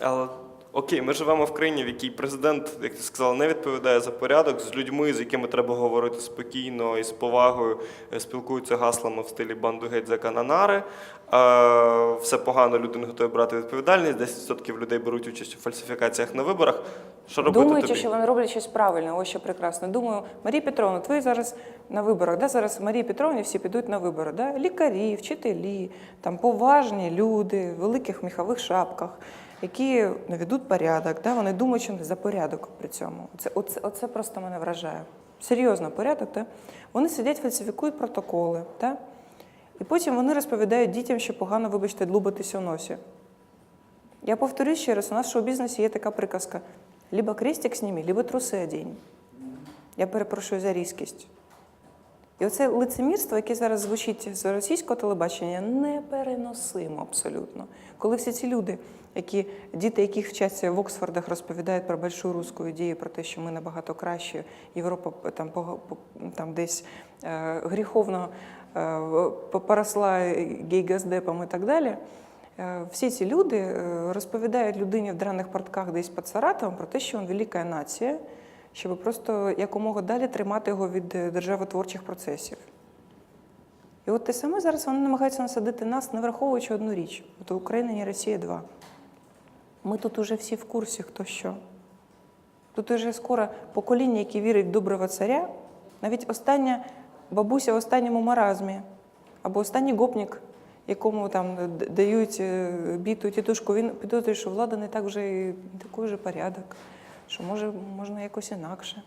Але окей, ми живемо в країні, в якій президент, як ти сказала, не відповідає за порядок з людьми, з якими треба говорити спокійно і з повагою, е, спілкуються гаслами в стилі банду геть за кананари. Все погано, люди не готові брати відповідальність. 10% людей беруть участь у фальсифікаціях на виборах. Що робити Думаючи, тобі? що вони роблять щось правильне, ось що прекрасно. Думаю, Марія Петровна, ви зараз на виборах, да? зараз в Марії Петровні всі підуть на вибори. Да? Лікарі, вчителі, там поважні люди в великих міхових шапках, які наведуть порядок. Да? Вони думають, що за порядок при цьому. Це, оце, оце просто мене вражає. Серйозно, порядок, да? Вони сидять, фальсифікують протоколи. Да? І потім вони розповідають дітям, що погано, вибачте, длубатися у носі. Я повторюю ще раз, у нас в шоу-бізнесі є така приказка: либо крестик сніми, либо труси одінь. Я перепрошую за різкість. І оце лицемірство, яке зараз звучить з російського телебачення, непереносимо абсолютно. Коли всі ці люди, які, діти, яких вчаться в Оксфордах, розповідають про большую русську ідею, про те, що ми набагато краще, Європа там, там десь е, гріховно е, поросла гейгаздепом і так далі. Е, Всі ці люди розповідають людині в драних портках десь під Саратовом про те, що він велика нація, щоб просто якомога далі тримати його від державотворчих процесів. І от те саме зараз вони намагаються насадити нас, не враховуючи одну річ: то Україна не Росія 2. Ми тут уже всі в курсі, хто що. Тут уже скоро покоління, яке вірить в доброго царя, навіть остання бабуся в останньому маразмі, або останній гопнік, якому там дають е, біту тітушку, він підозрює, що влада не так вже і такий вже порядок, що може можна якось інакше.